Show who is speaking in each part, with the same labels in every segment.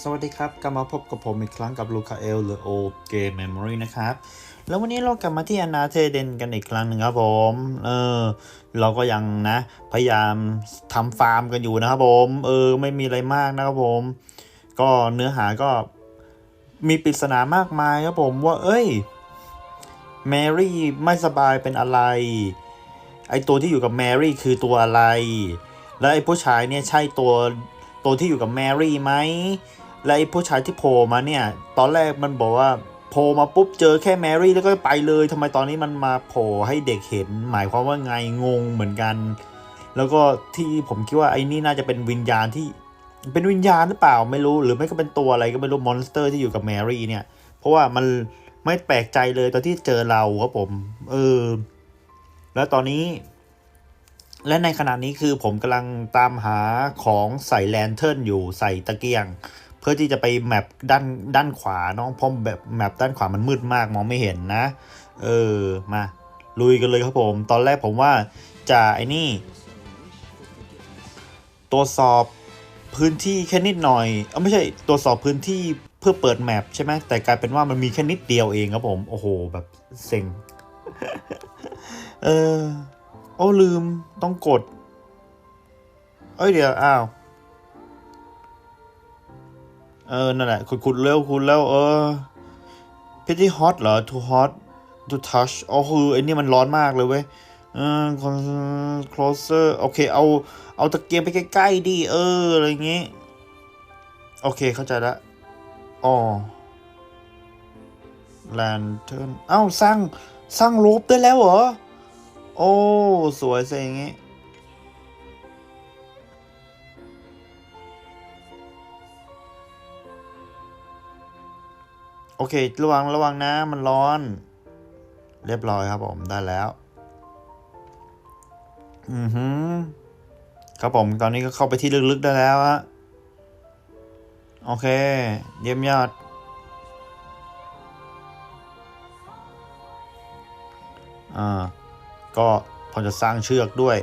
Speaker 1: สวัสดีครับ กลับมาพบกับผมอีกครั้งกับลูคาเอลหรือโอเกมเมมโมรีนะครับ แล้ววันนี้เรากลับมาที่อนาเทเดนกันอีกครั้งหนึ่งครับผมเออเราก็ยังนะ พยายามทำฟาร์มกันอยู่นะครับผมเออไม่มีอะไรมากนะครับผม ก็เนื้อหาก็มีปริศนามากมายครับผมว่า เอ้ยแมรี่ไม่สบายเป็นอะไร ไอตัวที่อยู่กับแมรี่คือตัวอะไร แล้วไอผู้ชายเนี่ยใช่ตัวตัวที่อยู่กับแมรี่ไหม และไอผู้ชายที่โผล่มาเนี่ย ตอนแรกมันบอกว่าโผล่มาปุ๊บเจอแค่แมรี่แล้วก็ไปเลยทำไมตอนนี้มันมาโผล่ให้เด็กเห็น หมายความว่าไงงงเหมือนกัน แล้วก็ที่ผมคิดว่าไอ้นี่น่าจะเป็นวิญญาณที่เป็นวิญญาณหรือเปล่าไม่รู้ หรือไม่ก็เป็นตัวอะไรก็ไม่รู้มอนสเตอร์ที่อยู่กับแมรี่เนี่ย เพราะว่ามันไม่แปลกใจเลยตอนที่เจอเราครับผมเออแล้วตอนนี้ และในขณะนี้คือผมกำลังตามหาของใส่แลนเทิร์นอยู่ใส่ตะเกียง เพื่อที่จะไปแมปด้านด้านขวาเน้องเพราะแบบแมปด้านขวามันมืดมากมองไม่เห็นนะ เออมาลุยกันเลยครับผม ตอนแรกผมว่าจะไอ้นี่ตรวจสอบพื้นที่แค่นิดหน่อยเออไม่ใช่ตรวจสอบพื้นที่เพื่อเปิดแมปใช่ไหมแต่กลายเป็นว่ามันมีแค่นิดเดียวเองครับผมโอ้โหแบบเซ็งเออโอ้ลืมต้องกด เอ้ยเดี๋ยว อ้าว เออ นั่นแหละขุดขุดเร็วขุดแล้ว เออ pretty hot เหรอ too hot to touch อ๋อคือไอ้นี่มันร้อนมากเลยเว้ยเออ closer โอเค เอา เอาตะเกียงไปใกล้ๆดิ เออ อะไรอย่างงี้ โอเค เข้าใจละอ๋อ lantern เอ้า สร้าง สร้างรูปได้แล้วเหรอ โอ้ สวยซะอย่างงี้ อเค ระวังระวังนะมันร้อน เรียบร้อยครับผมได้แล้ว อือหือครับผมตอนนี้ก็เข้าไปที่ลึกๆได้แล้วฮะโอเค เยี่ยมยอด อ่า ก็พอจะสร้างเชือกด้วย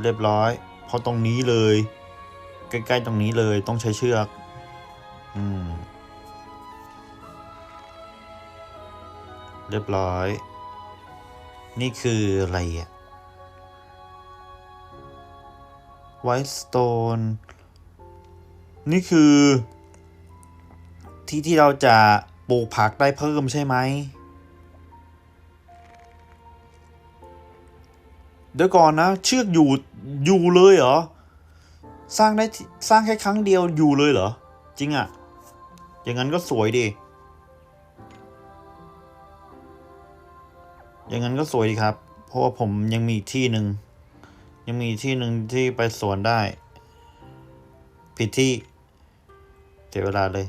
Speaker 1: เรียบร้อยเพราะตรงนี้เลย ใกล้ๆตรงนี้เลยต้องใช้เชือก อืม เรียบร้อย นี่คืออะไรอะไวท์สโตนนี่คือ ที่ที่เราจะปลูกผักได้เพิ่มใช่ไหมเดี๋ยวก่อนนะ เชือกอยู่อยู่เลยเหรอ สร้างได้สร้างแค่ครั้งเดียวอยู่เลยเหรอ จริงอะ่ะ อย่างนั้นก็สวยดี อย่างนั้นก็สวยดีครับ เพราะว่าผมยังมีที่หนึ่ง ยังมีที่หนึ่งที่ไปสวนได้ ผิดที่เสียเวลาเลย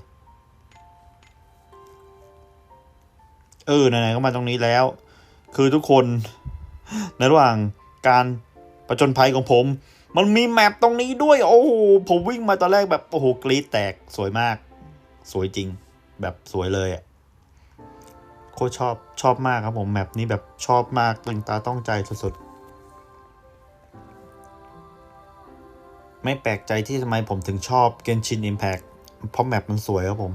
Speaker 1: เออไหนๆก็มาตรงนี้แล้ว คือทุกคนในระหว่างการประจนภัยของผม มันมีแมปตรงนี้ด้วย โอ้โหผมวิ่งมาตอนแรกแบบโอ้โหกรีดแตกสวยมาก สวยจริง แบบสวยเลยอะ่ะโคชอบชอบมากครับผมแมปนี้แบบชอบมากตึงตาต้องใจสุดๆ ไม่แปลกใจที่ทำไมผมถึงชอบ Genshin Impact เพราะแมปมันสวยครับผม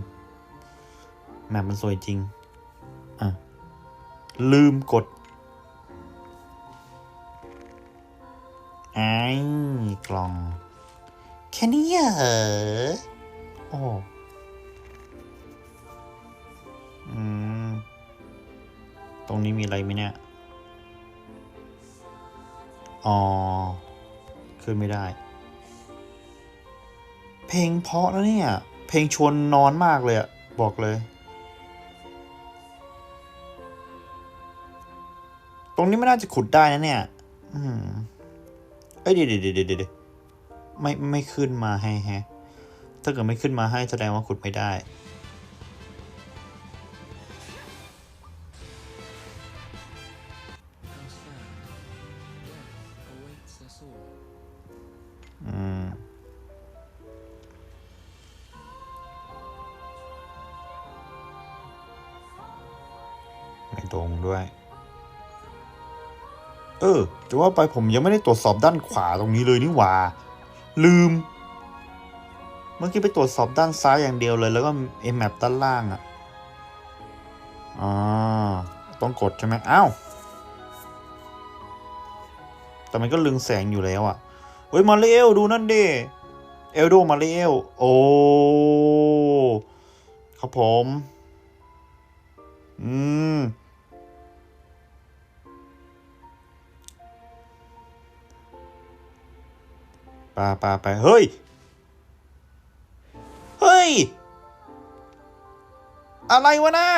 Speaker 1: แมปมันสวยจริง อะ ลืมกด ไอ้กล่อง แค่นี้เหรอ โอ้อืม ตรงนี้มีอะไรไหมเนี่ย อ๋อ ขึ้นไม่ได้ เพลงเพราะนะเนี่ย เพลงชวนนอนมากเลยอะบอกเลย ตรงนี้ไม่น่าจะขุดได้นะเนี่ย อืม อ้ยเดี๋ยวเดี๋ยวเดี๋ยวเดี๋ยวไม่ไม่ขึ้นมาให้แฮะถ้าเกิดไม่ขึ้นมาให้แสดงว่าขุดไม่ได้ ว่าไปผมยังไม่ได้ตรวจสอบด้านขวาตรงนี้เลยนี่หว่า ลืม เมื่อกี้ไปตรวจสอบด้านซ้ายอย่างเดียวเลย แล้วก็ไอแมปด้านล่างอะ่ะอ๋อต้องกดใช่ไหมอ้าวแต่มันก็ลึงแสงอยู่แล้วอะ่ะเฮ้ยมาเรลดูนั่นดิเอลโดมาเรลโอ้ครับผม อืม ปาปาไปเฮ้ย เฮ้ย อะไรวะน่า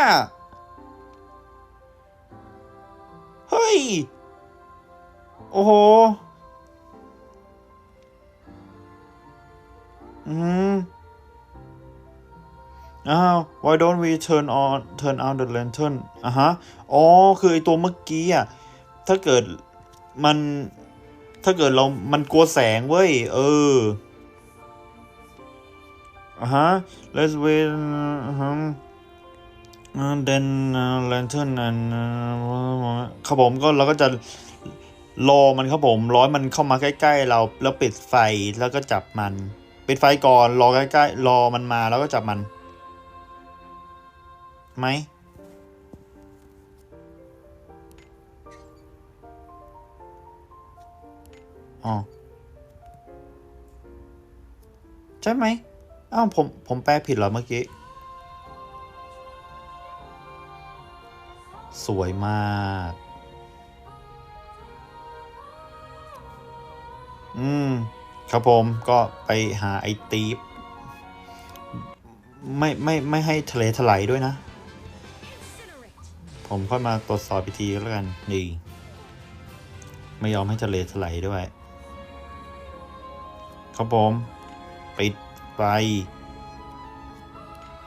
Speaker 1: เฮ้ย โอ้โห อืม อ้าว why don't we turn on turn on the lantern อะฮะ อ๋อ คือไอตัวเมื่อกี้อะ ถ้าเกิดมัน ถ้าเกิดเรามันกลัวแสงเว้ย เอออะฮะ let's wait อะฮะ uh, then uh, lantern and uh, ครับผมก็เราก็จะรอมันครับผมรอให้มันเข้ามาใกล้ ๆ เราแล้วปิดไฟแล้วก็จับมัน ปิดไฟก่อนรอใกล้ๆรอมันมาแล้วก็จับมันไหม อ๋อใช่ไหมอ้าวผมผมแปลผิดเหรอเมื่อกี้ สวยมาก อืม ครับผมก็ไปหาไอ้ตีฟไม่ไม่ไม่ให้ทะเลถลายด้วยนะ ผมค่อยมาตรวจสอบอีกทีแล้วกันนี่ไม่ยอมให้ทะเลถลายด้วย ครับผมปิดไฟ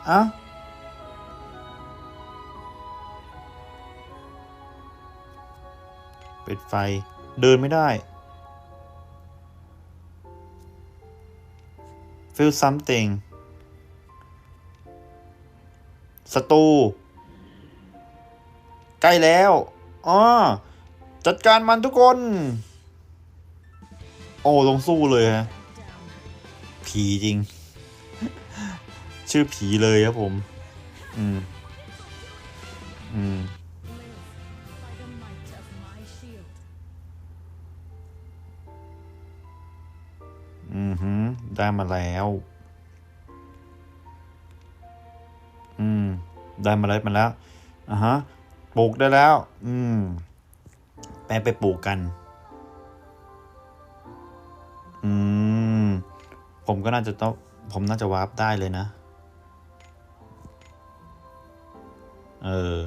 Speaker 1: อะปิดไฟเดินไม่ได้ feel something ศัตรูใกล้แล้วอ๋อจัดการมันทุกคน โอ้ ลงสู้เลยฮะ ผีจริง ชื่อผีเลยครับผม อืม อืม อือหือได้มาแล้ว อืม ได้มาเล็ดมาแล้วอะฮะ ปลูกได้แล้ว อืมแปไปปลูกกัน อืม ผมก็น่าจะต้อง ผมน่าจะวาร์ปได้เลยนะ เออ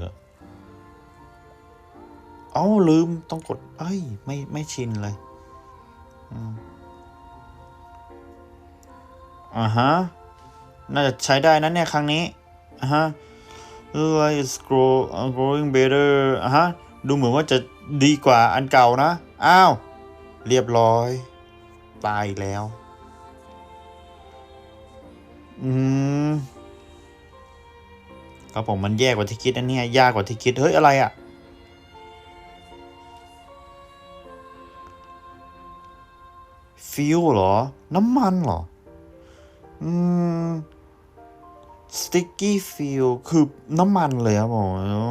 Speaker 1: เอ้าลืมต้องกด เอ้ย ไม่ไม่ชินเลยอืมอ่าฮะ น่าจะใช้ได้นะเนี่ยครั้งนี้อ่าฮะ like is grow uh, growing better อ่าฮะ ดูเหมือนว่าจะดีกว่าอันเก่านะ อ้าว เรียบร้อย ตายแล้ว อืมครับผมมันแย่กว่าที่คิดนะเนี่ยยากกว่าที่คิด เฮ้ย อะไรอะ่ะ ฟิวเหรอ น้ำมันเหรอ อืมสติ๊กกี้ฟิลคือน้ำมันเลยครับผมอ๋อ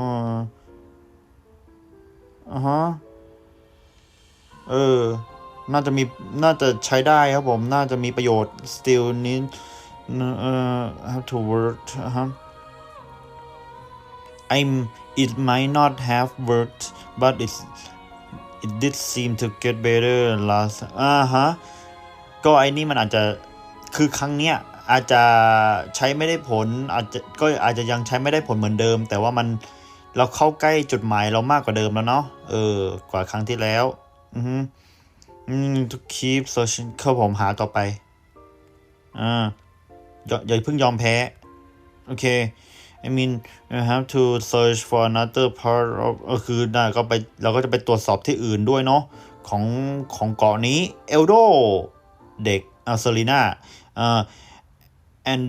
Speaker 1: อ่าฮะ เออ น่าจะมี น่าจะใช้ได้ครับผม น่าจะมีประโยชน์ still need เอ่อ have to work อ่าฮะ I'm it might not have worked but it it did seem to get better last อ่าฮะก็ไอ้นี่มันอาจจะคือครั้งเนี้ยอาจจะใช้ไม่ได้ผลอาจจะก็อาจจะยังใช้ไม่ได้ผลเหมือนเดิม แต่ว่ามันเราเข้าใกล้จุดหมายเรามากกว่าเดิมแล้วเนาะเออกว่าครั้งที่แล้ว อือฮึอืม to keep searching เขาผมหาต่อไปอ่า อย่าเพิ่งยอมแพ้ โอเค I mean you have to search for another part of ก็คือน่าก็ไปเราก็จะไปตรวจสอบที่อื่นด้วยเนาะของของเกาะนี้เอลโดเด็กอาเซรีนาอ่าแอน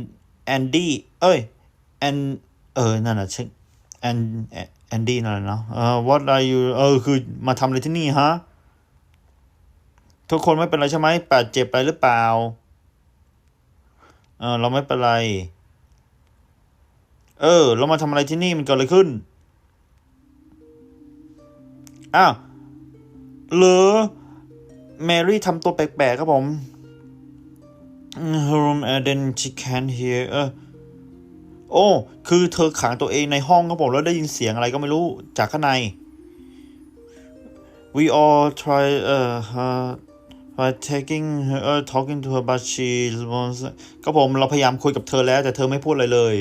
Speaker 1: แอนดี้เอ้ยแอนเออนั่นน่ะชื่อแอนแอนดี้นั่นแหละเนาะเออ what are you เออคือมาทำอะไรที่นี่ฮะ ทุกคนไม่เป็นไรใช่ไหมบาดเจ็บไปหรือเปล่า เออเราไม่เป็นไร เออ เรามาทำอะไรที่นี่มันเกิดอะไรขึ้น อ้าวหรือแมรี่ทำตัวแปลกๆครับผม room and then she can't hear เออโอ้ คือเธอขังตัวเองในห้องครับผมแล้วได้ยินเสียงอะไรก็ไม่รู้จากข้างใน we all try uh, uh by taking her talking to her but she wants ก็ผมเราพยายามคุยกับเธอแล้วแต่เธอไม่พูดอะไรเลย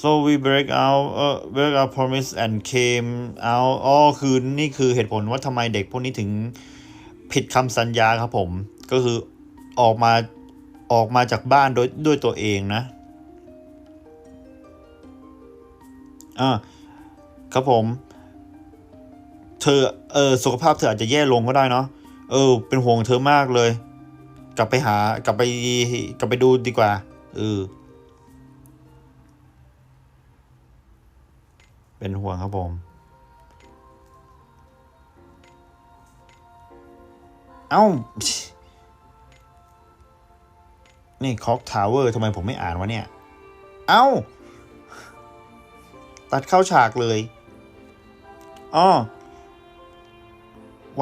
Speaker 1: so we break out uh, break our promise and came out อ๋อคือนี่คือเหตุผลว่าทำไมเด็กพวกนี้ถึงผิดคำสัญญาครับผม ก็คือออกมาออกมาจากบ้านโดยด้วยตัวเองนะอ่าครับผม เธอเออสุขภาพเธออาจจะแย่ลงก็ได้เนาะ เออ เป็นห่วงเธอมากเลย กลับไปหากลับไปกลับไปดูดีกว่าเออเป็นห่วงครับผมเอ้า นี่คอกทาวเวอร์ทำไมผมไม่อ่านวะเนี่ย เอ้า ตัดเข้าฉากเลย อ๋อ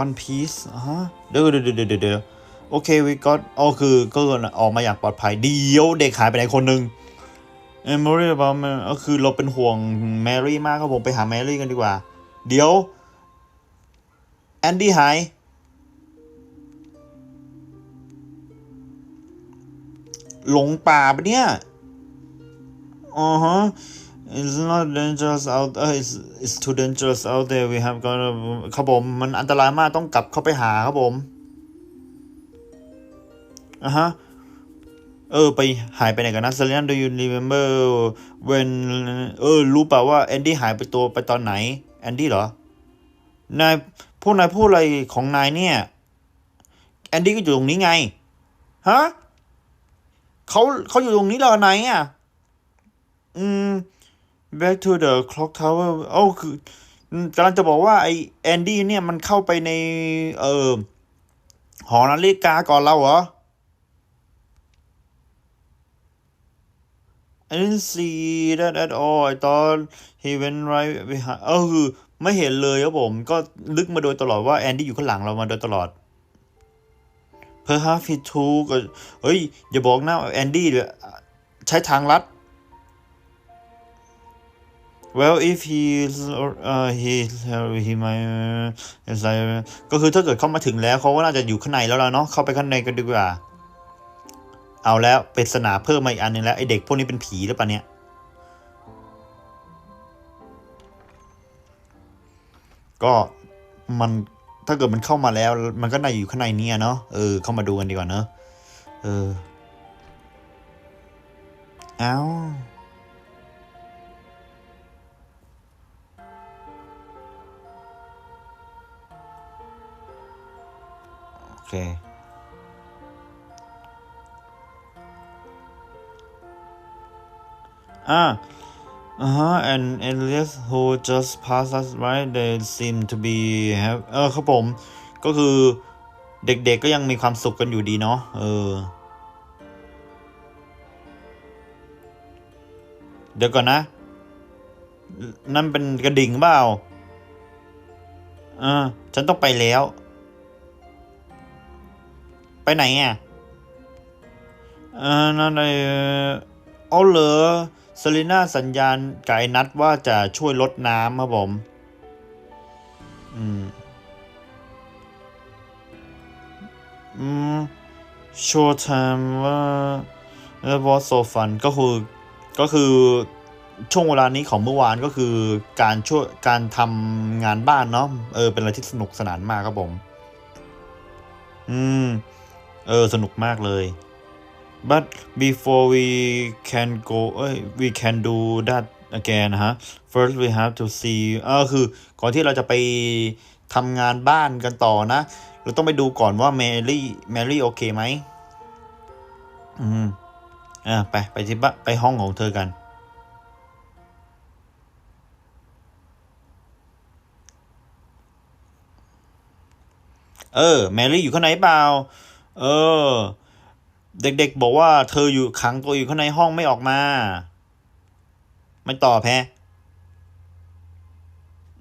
Speaker 1: One Piece ฮะเดี๋ยวเดี๋ยวเดี๋ยวเดี๋ยวเดี๋ยวโอเควิก็อ๋อคือก็ออกมาอย่างปลอดภัยเดียวเด็กหายไปไหนคนหนึ่งเอมอรี่บอกมก็คือเราเป็นห่วงแมรี่มากครับผมไปหาแมรี่กันดีกว่า เดี๋ยวแอนดี้หายหลงป่าปะเนี่ย อ๋อฮะ It's not dangerous out uh, it's it's too dangerous out there we have got ครับผม มันอันตรายมากต้องกลับเข้าไปหาครับผมอะฮะเออไปหายไปไหนกันนะ Selena do you remember when เออรู้ป่าว่าแอนดี้หายไปตัวไปตอนไหนแอนดี้เหรอนายพวกนายพูดอะไรของนายเนี่ยแอนดี้ก็อยู่ตรงนี้ไงฮะเขาเขาอยู่ตรงนี้เหรอไหนอะอืม back to the clock tower โอ้คือกำลังจะบอกว่าไอแอนดี้เนี่ยมันเข้าไปในเออหอนาฬิกาก่อนเราเหรอ I didn't see that at all I thought he went right behind เออคือไม่เห็นเลยครับผม ก็ลึกมาโดยตลอดว่าแอนดี้อยู่ข้างหลังเรามาโดยตลอด Perhaps he took เฮ้ย อย่าบอกนะแอนดี้ใช้ทางลัด Well if he uh he he might uh, is like ก็คือถ้าเกิดเข้ามาถึงแล้วเขาก็น่าจะอยู่ข้างในแล้วล่ะเนาะเข้าไปข้างในกันดีกว่า เอาแล้วปริศนาเพิ่มมาอีกอันหนึงแล้ว ไอเด็กพวกนี้เป็นผีหรือเปล่าเนี่ยก็มันถ้าเกิดมันเข้ามาแล้ว มันก็น่าอยู่ข้างในเนี้เนาะเออเข้ามาดูกันดีกว่าเนาะเออเอา เคอ่า uh-huh and Elias who just passed us right they seem to be have เออครับผม ก็คือเด็กๆก็ยังมีความสุขกันอยู่ดีเนาะ เออ เดี๋ยวก่อนนะ นั่นเป็นกระดิ่งเปล่าอ่าฉันต้องไปแล้ว ไปไหนอะเออนั่นไอเอาเหรอเซรีน่าสัญญาณกับไอ้นัดว่าจะช่วยลดน้ำครับผม อืม อืม short time ว่า that was so fun ก็คือก็คือช่วงเวลานี้ของเมื่อวานก็คือการช่วยการทำงานบ้านเนาะเออเป็นอะไรที่สนุกสนานมากครับผม อืม เออ สนุกมากเลย but before we can go เอ้ย we can do that again นะฮะ first we have to see เออคือ ก่อนที่เราจะไปทำงานบ้านกันต่อนะ เราต้องไปดูก่อนว่าแมรี่แมรี่โอเคไหมอืมอ่าไป ไปที่บ้านไปห้องของเธอกัน เออ แมรี่อยู่ข้างในเปล่า เออ เด็กๆบอกว่าเธออยู่ขังตัวอยู่ข้างในห้องไม่ออกมา ไม่ตอบแฮะ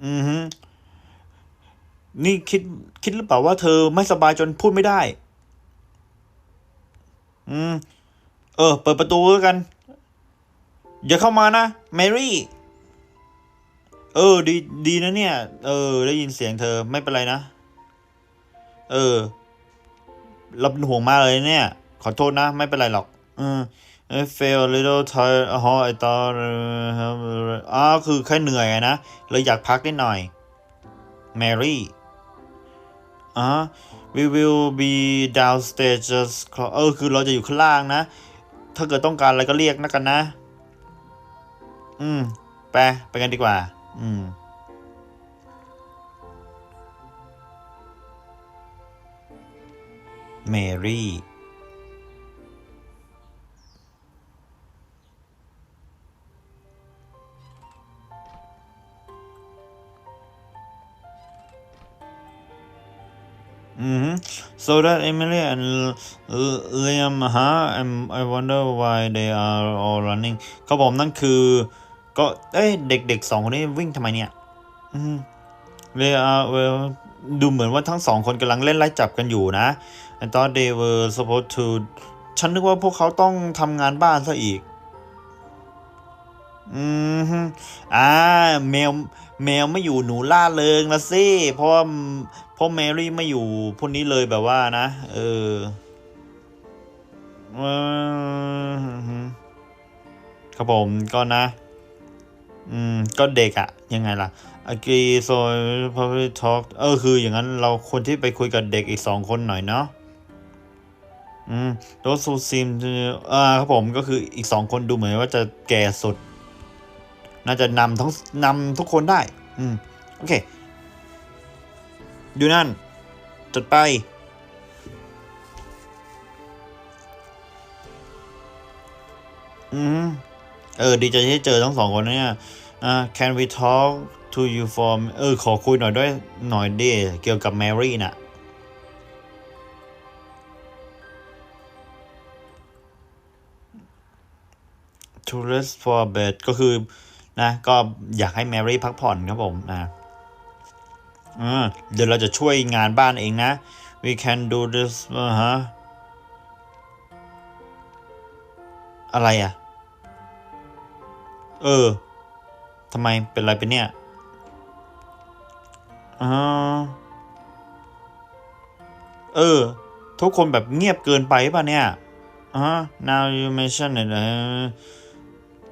Speaker 1: อือฮึนี่คิดคิดหรือเปล่าว่าเธอไม่สบายจนพูดไม่ได้ อืม เออ เปิดประตูแล้วกัน อย่าเข้ามานะแมรี่ เออ ดีดีนะเนี่ย เออ ได้ยินเสียงเธอไม่เป็นไรนะ เออ เราเป็นห่วงมากเลยเนี่ย ขอโทษนะ ไม่เป็นไรหรอก อืม I feel a little tired อ๋อ I thought อ๋อคือแค่เหนื่อยนะ เลยอยากพักนิดหน่อย Mary อ๋อ we will be downstairs just เออ คือเราจะอยู่ข้างล่างนะ ถ้าเกิดต้องการอะไรก็เรียกนะกันนะ อืม ไป ไปกันดีกว่า อืม เมรี่ Mm-hmm. So that Emily and L- Liam, huh? And I wonder why they are all running เขาบอกนั่นคือก็เอ้ยเด็กๆสองคนนี้วิ่งทำไมเนี่ย อืม they are well ดูเหมือนว่าทั้งสองคนกำลังเล่นไล่จับกันอยู่นะ I thought they were supposed to ฉันนึกว่าพวกเขาต้องทำงานบ้านซะอีก อืมอ่าแมวแมวไม่อยู่หนูล่าเริงละสิ เพราะว่าเพราะแมรี่ไม่อยู่พวกนี้เลยแบบว่านะ เออครับผมก็นะ อืม ก็เด็กอะยังไงล่ะ agree so probably talk เออคืออย่างนั้นเราคนที่ไปคุยกับเด็กอีกสองคนหน่อยเนาะ อืม those who seem to อ่าครับผมก็คืออีกสองคนดูเหมือนว่าจะแก่สุด น่าจะนำทั้งนำทุกคนได้ อืม โอเค ดูนั่นจดไป อืม เออ ดีใจที่เจอทั้งสองคนนะเนี่ยอ่า can we talk to you for เออ ขอคุยหน่อยด้วยหน่อยดิเกี่ยวกับแมรี่น่ะ to rest for bed ก็คือนะก็อยากให้แมรี่พักผ่อนครับผมนะอ่าเดี๋ยวเราจะช่วยงานบ้านเองนะ we can do this อ่าฮะอะไรอะ เออทำไมเป็นไรเป็นเนี่ยอ่าเออ ทุกคนแบบเงียบเกินไปป่ะเนี่ยอ่า now you mention it นะ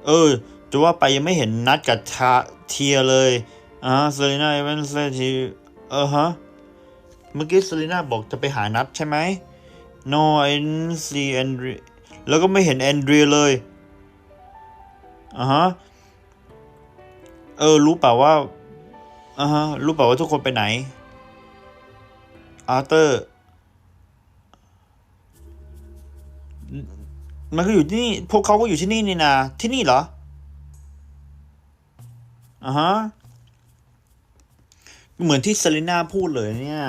Speaker 1: เออจะว่าไปยังไม่เห็นนัดกับทาเทียเลยอ่าเซรีน่าเอเวนเซทีเออฮะ เมื่อกี้เซรีน่าบอกจะไปหานัดใช่ไหม no I didn't see Andre แล้วก็ไม่เห็นแอนเดรียเลยอ่าฮะ เออ รู้เปล่าว่าอ่าฮะ รู้เปล่าว่าทุกคนไปไหนอาร์เตอร์ มันก็อยู่ที่นี่ พวกเขาก็อยู่ที่นี่นี่นาที่นี่เหรออ่าฮะเหมือนที่เซรีน่าพูดเลยเนี่ย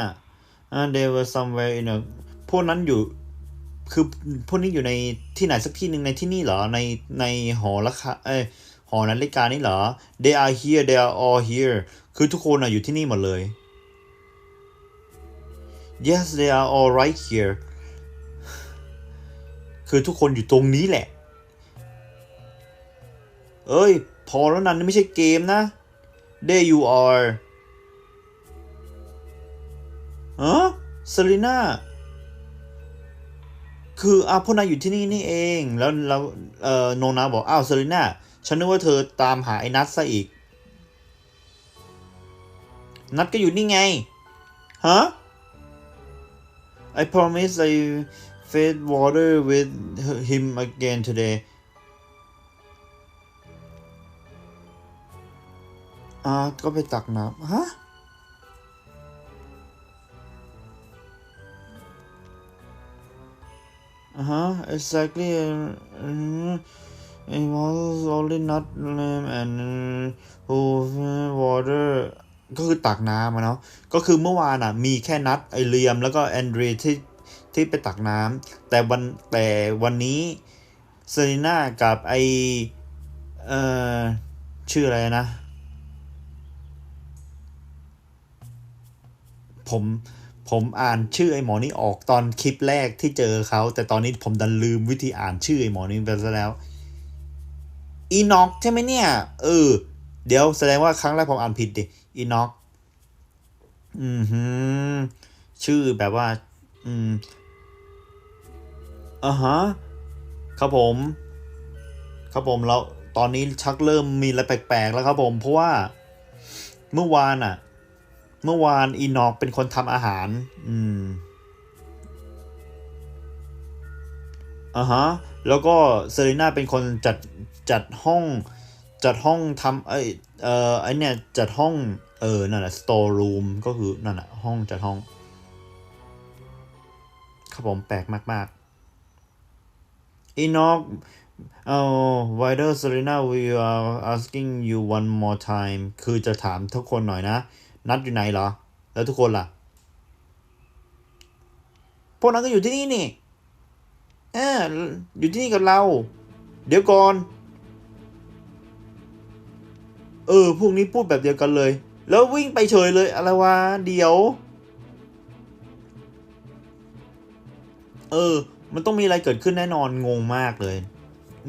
Speaker 1: อ่า they were somewhere in a พวกนั้นอยู่ คือพวกนี้อยู่ในที่ไหนสักที่หนึ่งในที่นี่เหรอ ในในหอละคะเอ้หอนาฬิกานี่เหรอ they are here they are all here คือทุกคนอะอยู่ที่นี่หมดเลย yes they are all right here คือทุกคนอยู่ตรงนี้แหละ เอ้ย พอแล้วนั้นไม่ใช่เกมนะ there you are ฮะเซรีน่าคืออ้าวพวกนายอยู่ที่นี่นี่เอง แล้วแล้วเอ่อโนนาบอก อ้าวเซรีน่าฉันนึกว่าเธอตามหาไอ้นัทซะอีก นัทก็อยู่นี่ไง ฮะ I promise I fed water with him again today อ่าก็ไปตักน้ำฮะ Uh-huh, exactly. Uh, it was only not lamb and uh, who water ก็คือตักน้ำอะเนาะ ก็คือเมื่อวานอะ มีแค่นัดไอเลียม แล้วก็แอนเดรีที่ ที่ไปตักน้ำแต่วันแต่วันนี้เซรีน่ากับไอเอ่อชื่ออะไรนะ ผมผมอ่านชื่อไอ้หมอนี่ออกตอนคลิปแรกที่เจอเขา แต่ตอนนี้ผมดันลืมวิธีอ่านชื่อไอ้หมอนี่ไปซะแล้วอีน็อกใช่ไหมเนี่ย เออ เดี๋ยวแสดงว่าครั้งแรกผมอ่านผิดดิอีน็อกอืมฮึชื่อแบบว่า อืม อ่าฮะครับผม ครับผมแล้วตอนนี้ชักเริ่มมีอะไรแปลกๆแล้วครับผม เพราะว่าเมื่อวานอะเมื่อวานอีนอกเป็นคนทำอาหาร อืมอ่าฮะแล้วก็เซรีน่าเป็นคนจัดจัดห้อง จัดห้องทำไอเอ่อไอเนี่ยจัดห้อง เออนั่นแหละ store room ก็คือนั่นแหละห้องจัดห้อง ครับผมแปลกมาก ๆ อีนอกเอ่อ why does Serena we are asking you one more time คือจะถามทุกคนหน่อยนะ นัดอยู่ไหนเหรอ แล้วทุกคนล่ะ พวกนั้นก็อยู่ที่นี่นี่ เอออยู่ที่นี่กับเรา เดี๋ยวก่อน เออ พวกนี้พูดแบบเดียวกันเลย แล้ววิ่งไปเฉยเลย อะไรวะ เดี๋ยว เออ มันต้องมีอะไรเกิดขึ้นแน่นอนงงมากเลย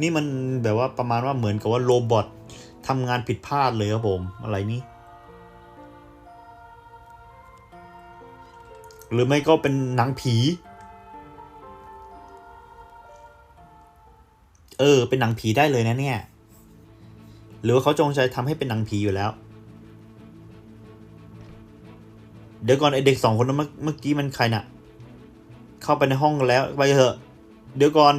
Speaker 1: นี่มันแบบว่าประมาณว่าเหมือนกับว่าโรบอททำงานผิดพลาดเลยครับผม อะไรนี่หรือไม่ก็เป็นหนังผี เออ เป็นหนังผีได้เลยนะเนี่ย หรือว่าเขาจงใจทำให้เป็นหนังผีอยู่แล้ว เดี๋ยวก่อนไอเด็กสองคนนั้นเมื่อกี้มันใครน่ะ เข้าไปในห้องกันแล้วไปเถอะ เดี๋ยวก่อน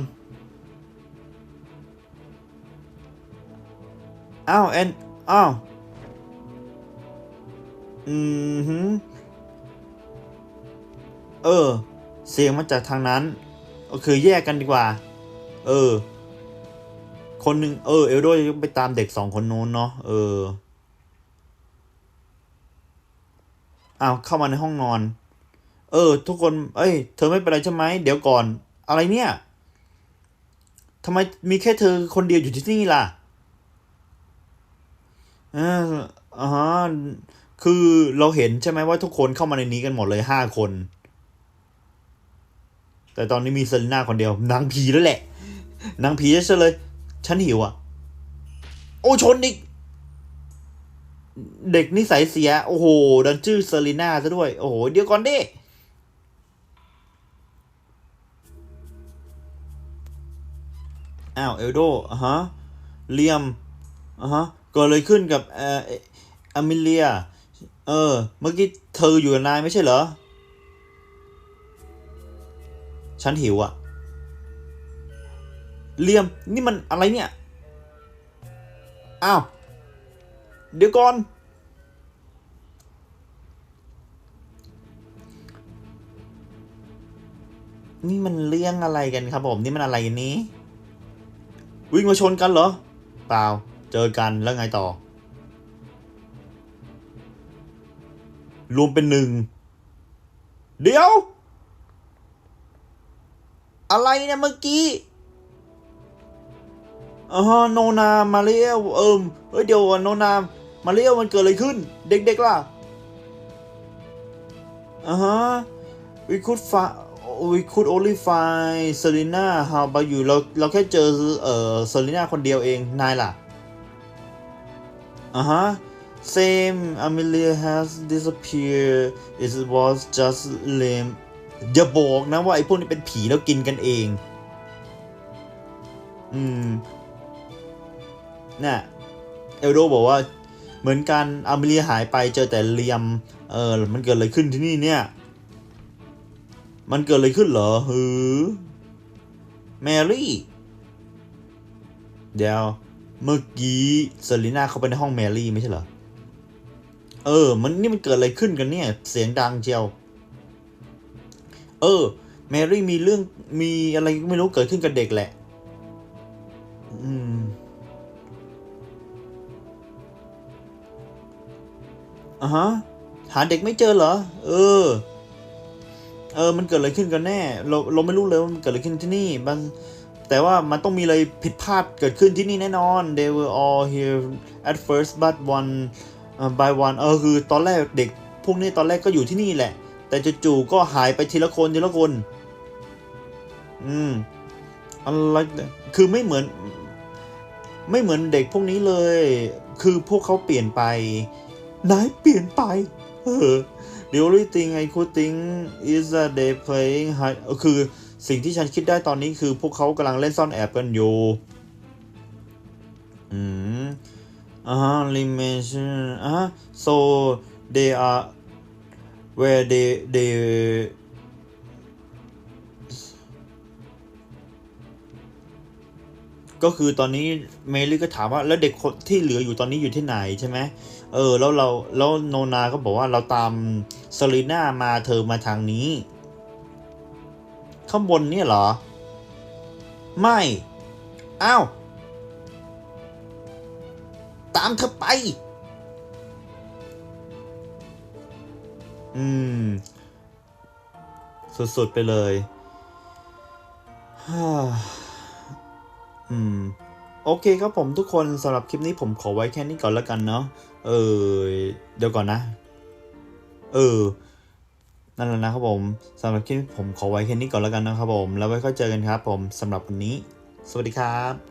Speaker 1: อ้าวแอนอ้าวอืมฮึเออ เสียงมาจากทางนั้นก็คือแยกกันดีกว่า เออ คนหนึ่งเออ เอลโดจะไปตามเด็กสองคนนู้นเนาะเอออ้าวเข้ามาในห้องนอน เออ ทุกคน เอ้ย เธอไม่เป็นไรใช่ไหม เดี๋ยวก่อน อะไรเนี่ยทำไมมีแค่เธอคนเดียวอยู่ที่นี่ล่ะอออ่าฮะคือเราเห็นใช่ไหมว่าทุกคนเข้ามาในนี้กันหมดเลยห้าคน แต่ตอนนี้มีเซเลน่าคนเดียวนางผีแล้วแหละนางผีซะเลย ฉันหิวอะ โอ้ชนอีกเด็กนิสัยเสีย โอ้โห ดันชื่อเซรีน่าซะด้วย โอ้โห เดี๋ยวก่อนดิ อ้าวเอลโดอะฮะเลียมอะฮะกิดอะไรขึ้นกับเอ่ออมิเลีย เออ เมื่อกี้เธออยู่กับนายไม่ใช่เหรอ ฉันหิวอะ่ะ เลียมนี่มันอะไรเนี่ย อ้าว เดี๋ยวก่อน นี่มันเรื่องอะไรกันครับผม นี่มันอะไรนี้ วิ่งมาชนกันเหรอ เปล่า เจอกันแล้วไงต่อ รวมเป็นหนึ่ง เดี๋ยว อะไรเนี่ยเมื่อกี้อ๋อโนนามาเรียเอิมเฮ้ยเดี๋ยวก่อนโนนามาเรียมันเกิดอะไรขึ้น เด็กๆล่ะอ่าฮะ we could find we could only find Selena how about you เราเราแค่เจอเอ่อ Selena คนเดียวเอง นายล่ะอ่าฮะ same Amelia has disappeared it was just lame อย่าบอกนะว่าไอ้พวกนี้เป็นผีแล้วกินกันเอง อืมน่ะเอลโดบอกว่าเหมือนกันอามิเลียหายไปเจอแต่เลียม เออ มันเกิดอะไรขึ้นที่นี่เนี่ย มันเกิดอะไรขึ้นเหรอฮือแมรี่ เดี๋ยว เมื่อกี้เซรีนาเขาไปในห้องแมรี่ไม่ใช่เหรอ เออ มันนี่มันเกิดอะไรขึ้นกันเนี่ย เสียงดังเจียว เออ แมรี่มีเรื่องมีอะไรไม่รู้เกิดขึ้นกับเด็กแหละ อืม อะฮะ หาเด็กไม่เจอเหรอ เออ เออมันเกิดอะไรขึ้นกันแน่ เราเราไม่รู้เลยว่ามันเกิดอะไรขึ้นที่นี่มันแต่ว่ามันต้องมีอะไรผิดพลาดเกิดขึ้นที่นี่แน่นอน they were all here at first but one by one เออคือตอนแรกเด็กพวกนี้ตอนแรกก็อยู่ที่นี่แหละ แต่จู่ๆก็หายไปทีละคนทีละคน อืมอะไรคือไม่เหมือน ไม่เหมือนเด็กพวกนี้เลย คือพวกเขาเปลี่ยนไปนายเปลี่ยนไป เออ The only thing I could think is that they playing hide คือสิ่งที่ฉันคิดได้ตอนนี้คือพวกเขากำลังเล่นซ่อนแอบกันอยู่ อืมอ่าฮะ limitation อ่าฮะ so they are where they they ก็คือตอนนี้เมลี่ก็ถามว่าแล้วเด็กคนที่เหลืออยู่ตอนนี้อยู่ที่ไหนใช่ไหมเออแล้วเราแล้วโนนาก็บอกว่าเราตามเซรีน่ามาเธอมาทางนี้ ข้างบนเนี่ยเหรอ ไม่อ้าวตามเธอไป อืม สุด ๆ ไปเลยฮ่า อืม โอเคครับผมทุกคนสำหรับคลิปนี้ผมขอไว้แค่นี้ก่อนแล้วกันเนาะเออเดี๋ยวก่อนนะ เออนั่นแหละนะครับผมสำหรับคลิปผมขอไว้แค่นี้ก่อนแล้วกันนะครับผม แล้วไว้ค่อยเจอกันครับผมสำหรับวันนี้ สวัสดีครับ